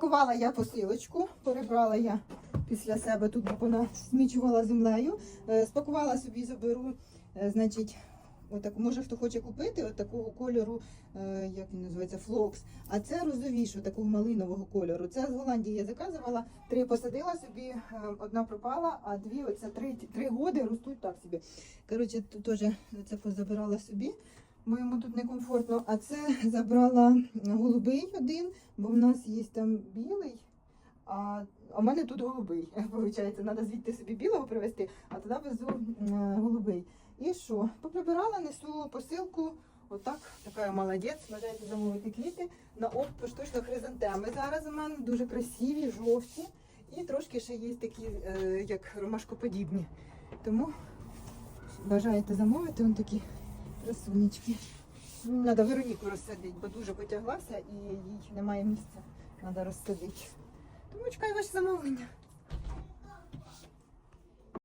Пакувала я посилочку, перебрала я після себе тут, бо вона змічувала землею. Е, Спакувала собі, заберу, е, значить, отак, може хто хоче купити от такого кольору, е, як він називається, флокс. А це розовішу, такого малинового кольору. Це з Голландії я заказувала, три посадила собі, одна пропала, а дві, оце три, три годи ростуть так собі. Коротше, теж це позабирала собі. Бо йому тут некомфортно. А це забрала голубий один, бо в нас є там білий, а, в мене тут голубий. Виходить, треба звідти собі білого привезти, а туди везу голубий. І що? Поприбирала, несу посилку. Отак, така молодець. Бажаєте замовити квіти на опт поштучно хризантеми. Зараз у мене дуже красиві, жовті. І трошки ще є такі, е, як ромашкоподібні. Тому бажаєте замовити, он такі красунечки. Треба Вероніку розсадити, бо дуже потяглася і їй немає місця. Треба розсадити. Тому чекаю ваші замовлення.